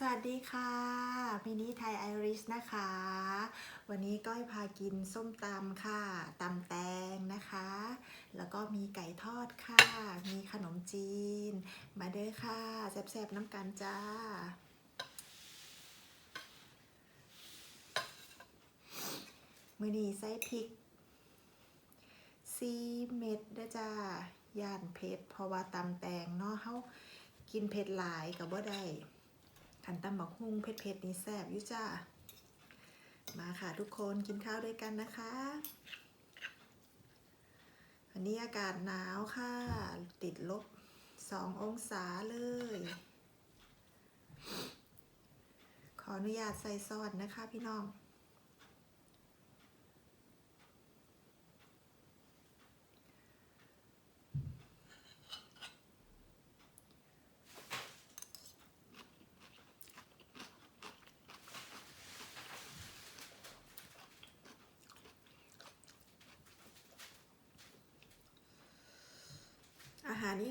สวัสดีค่ะมินิไทยไอริสนะคะ วันนี้ก้อยพากินส้มตำค่ะตำแตงนะคะ แล้วก็มีไก่ทอดค่ะ มีขนมจีน มาเด้อค่ะแซ่บๆน้ำกันจ้า มือนี้ใส่พริกซีเม็ดด้จ้าย่านเผ็ดเพราะว่าตำแตงเนาะเฮากินเผ็ดหลายกับบ่ได้ ขันตำบักฮุ่งเผ็ดๆนี่แซ่บยุ่จ้า มาค่ะทุกคนกินข้าวด้วยกันนะคะวันนี้อากาศหนาวค่ะ ติดลบสององศาเลย ขออนุญาตใส่ซอสนะคะพี่น้อง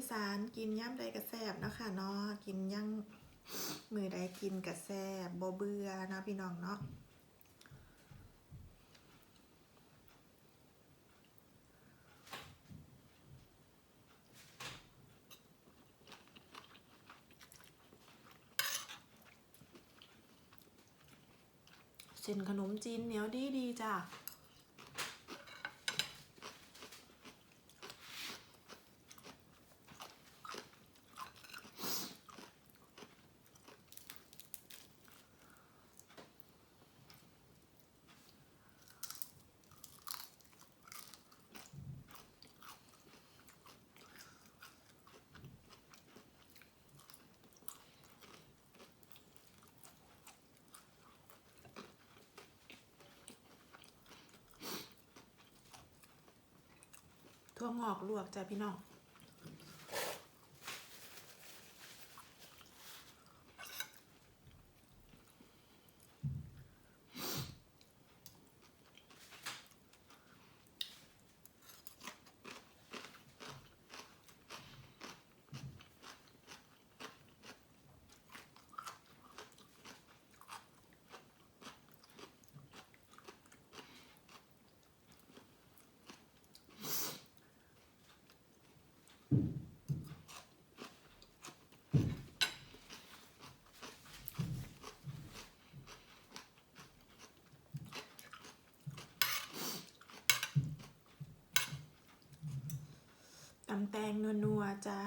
สานกินย่ำใดกระแซบเนาะค่ะเนาะกินย่างมือใดกินกระแซบบเบื่อนะพี่น้องเนาะเส้นขนมจีนเหนียวดีดีๆจ้ะ งอกลวกจ้ะพี่น้องำแตงนัวๆจ้า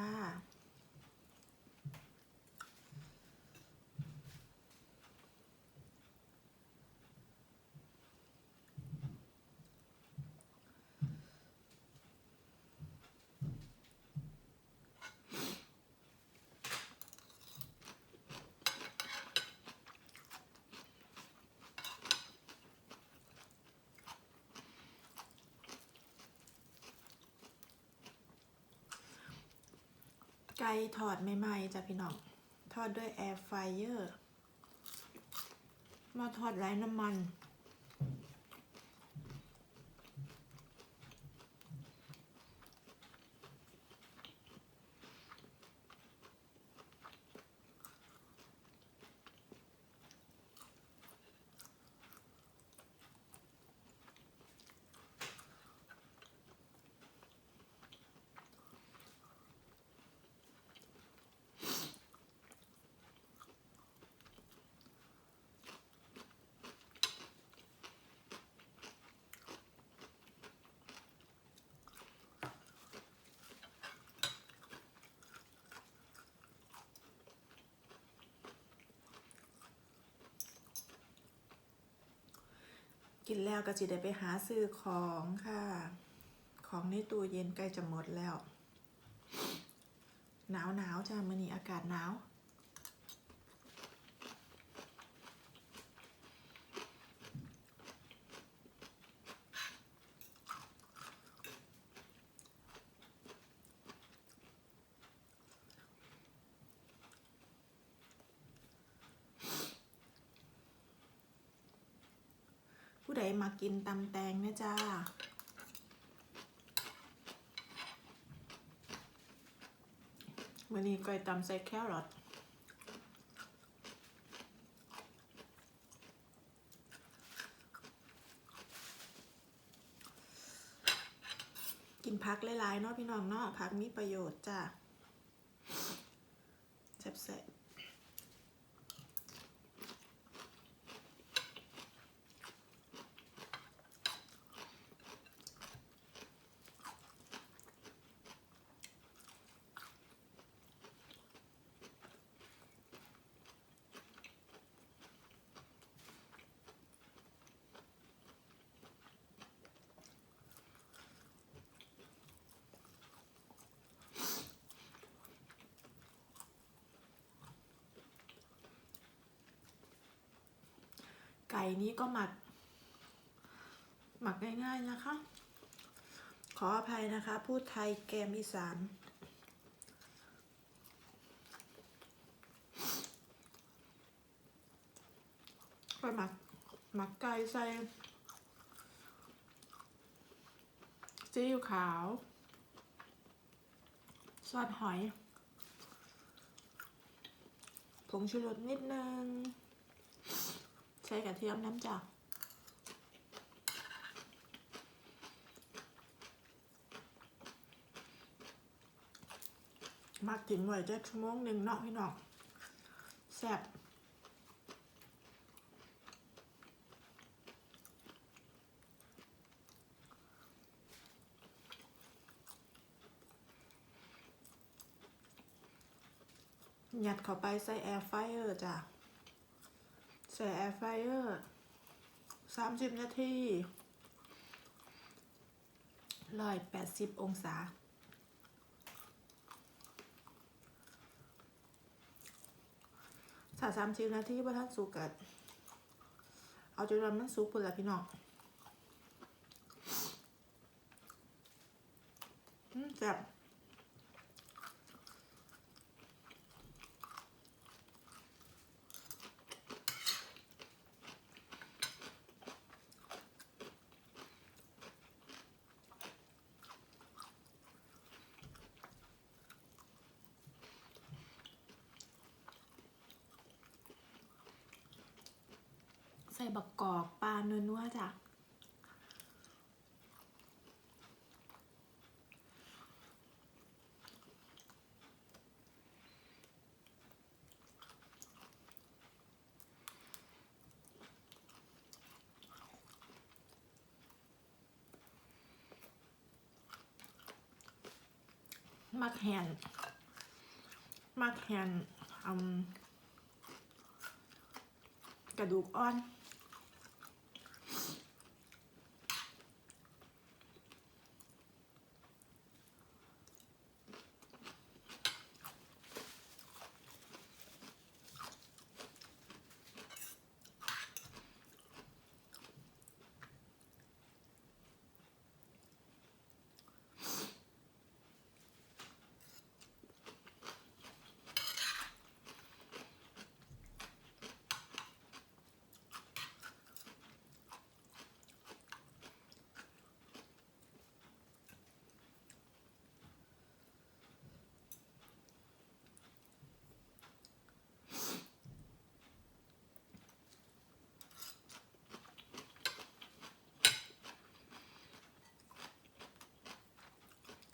ไก่ทอดใหม่ๆจ้ะพี่น้อง ทอดด้วยแอร์ไฟเยอร์มาทอดไร้น้ำมัน กินแล้วก็จะได้ไปหาซื้อของค่ะ ของในตู้เย็นใกล้จะหมดแล้ว หนาวหนาวๆจ้ามื่อนี้อากาศหนาว มากินตำแตงนะจ้าวันนี้ก๋วยตำใส่แครอทกินพักหลายๆเนาะพี่น้องเนาะพักมีประโยชน์จ้า ไก่นี้ก็หมัก หมักง่าย ๆนะคะ ขออภัยนะคะ พูดไทยแกมอีสานไปหมักหมักไก่ใส่ซีอิ๊วขาวซอสหอย ผงชูรสนิดนึง ใช้กระเทียมน้ำจากมากินไว้จะชั่วโมงหนึ่งเนาะพี่น้องแซ่บยัดเข้าไปใส่แอร์ไฟเออร์จ้ะ ส่แอร์ไฟเออร์สามสิบนาทีร้อยแปดสิบองศา ถ้าสามสิบนาทีบ่ทันสุกกัดเอาจนมันสุกพุ่นละพี่น้องอืมแซ่บ ส่บักกอกปลาเนื้อนัวจ้ะมักแฮนมักแฮนอืมกระดูกอ่อน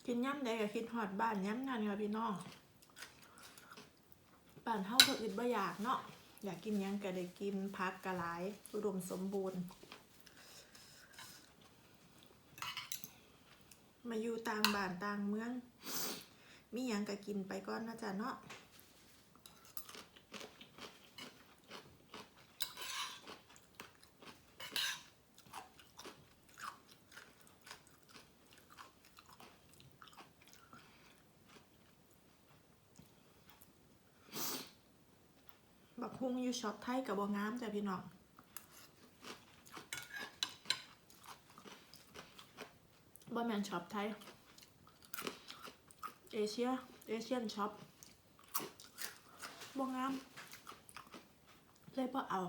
กินย่ำใดกับคิดหอดบ้านย่ำนั่นค่ะพี่น้องบ้านเฮาก็อึดบ่อยากเนาะอยากกินยังก็ได้กินพักกะหลายอุดมสมบูรณ์ มาอยู่ต่างบ้านต่างเมือง มียังก็กินไปก่อนนะจ๊ะเนาะ งอยู่ช็อปไทยกับบ่งามจ้ะพี่น้องบ่แมนช็อปไทย เอเชีย เอเชียนช็อปบ่งาม เลยบ่เอา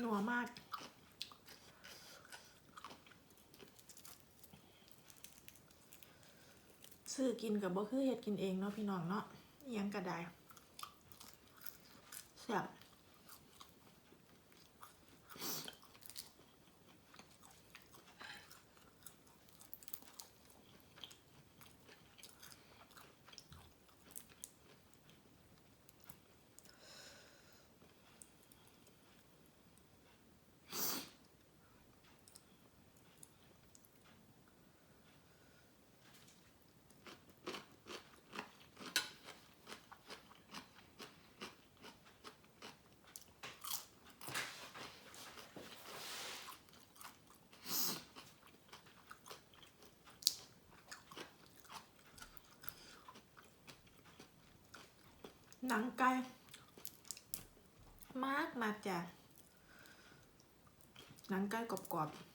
หนัวมาก ส ซื้อ กินกับบ่คือเฮ็ดกินเองเนาะพี่น้องเนาะยังก็ได้แซ่บ หนังไก่มากมากจ้ะหนังไก่กรอบๆ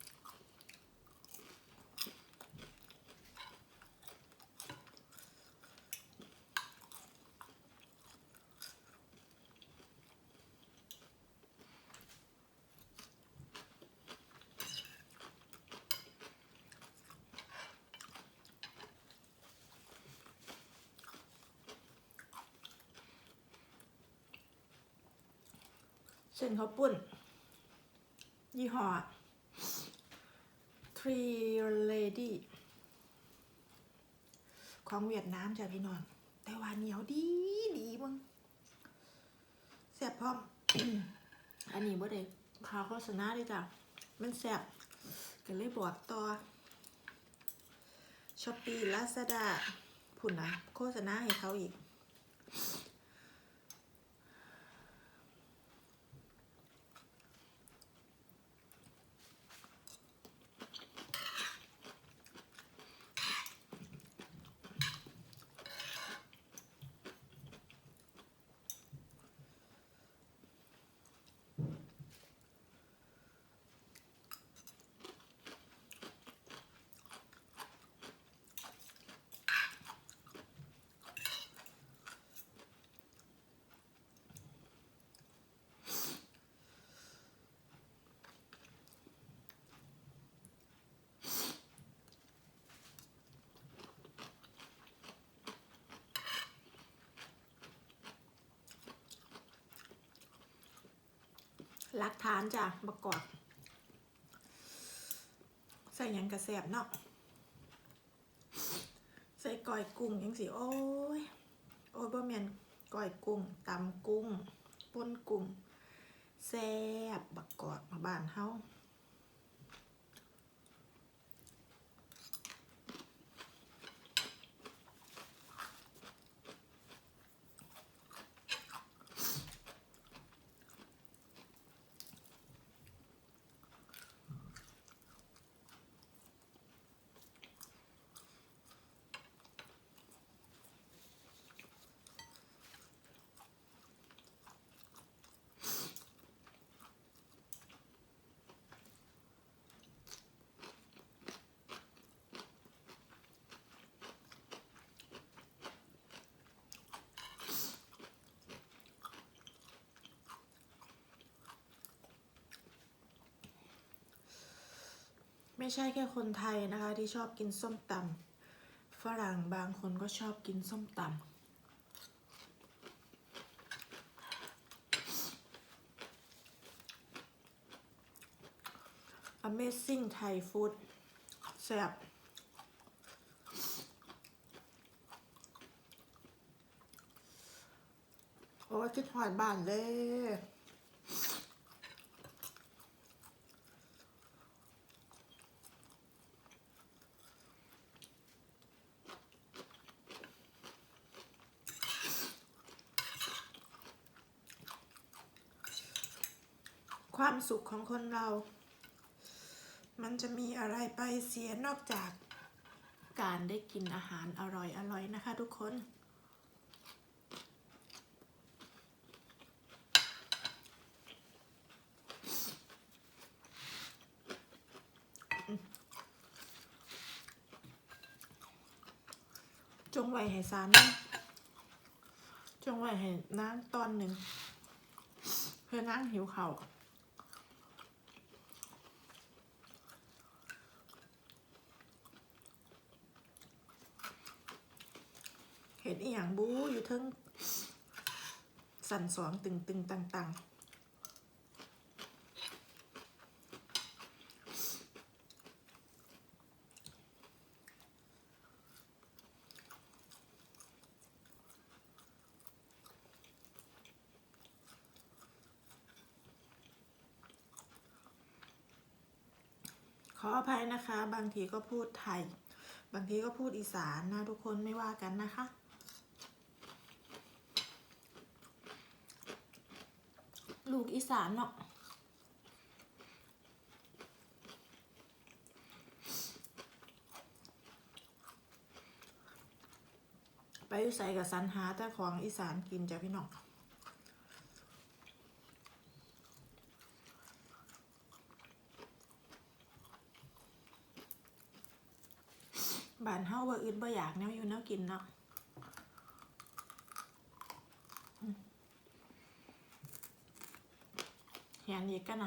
เส้นข้าวปุ้น ยี่ห้อ Three Lady ของเวียดนามจ้ะพี่น้อง แต่ว่าเหนียวดีดีมึงแซ่บพร้อม อันนี้บ่ได้ข่าวโฆษณาเลยจ้ะ มันแซ่บก็เลยบอกต่อช้อปปี้ลาซาด้าผุ่นนะโฆษณาให้เขาอีก ลักฐานจ้ะประกอบใส่ยังกระแสบเนาะใส่ก้อยกุ้งยังสิโอ้ยโอ้ยบ่เมียนก้อยกุ้งตำกุ้งป่นกุ้งแซ่บบักกอดมาบ้านเฮา ไม่ใช่แค่คนไทยนะคะ ที่ชอบกินส้มตำฝรั่งบางคนก็ชอบกินส้มตำ Amazing Thai Food แซ่บโอ้ยคิดหอดบ้านเลย ความสุขของคนเรา มันจะมีอะไรไปเสียนอกจากการได้กินอาหารอร่อยๆนะคะทุกคน จงไว้ให้สารนะจงไว้ให้น้ำตอนหนึ่ง เพื่อนั่งหิวเขาว ห็นอีหยังบูอยู่ทั้งสั่นสองตึงตึงตังตังขออภัยนะคะ บางทีก็พูดไทย บางทีก็พูดอีสานนะทุกคนไม่ว่ากันนะคะ ลูกอีสานเนาะไปใส่กับสันหาแต่ของอีสานกินจ้ะพี่น้องบ้านเฮาว่าอึดบ่อยากแนวอยู่แนวกินเนาะอืม เห็นอีกกันน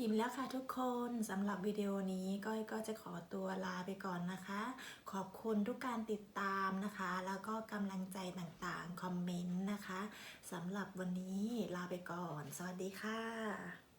อิ่มแล้วค่ะทุกคนสำหรับวิดีโอนี้ก้อยก็จะขอตัวลาไปก่อนนะคะ ขอบคุณทุกการติดตามนะคะ แล้วก็กำลังใจต่างๆ คอมเมนต์นะคะสำหรับวันนี้ลาไปก่อน สวัสดีค่ะ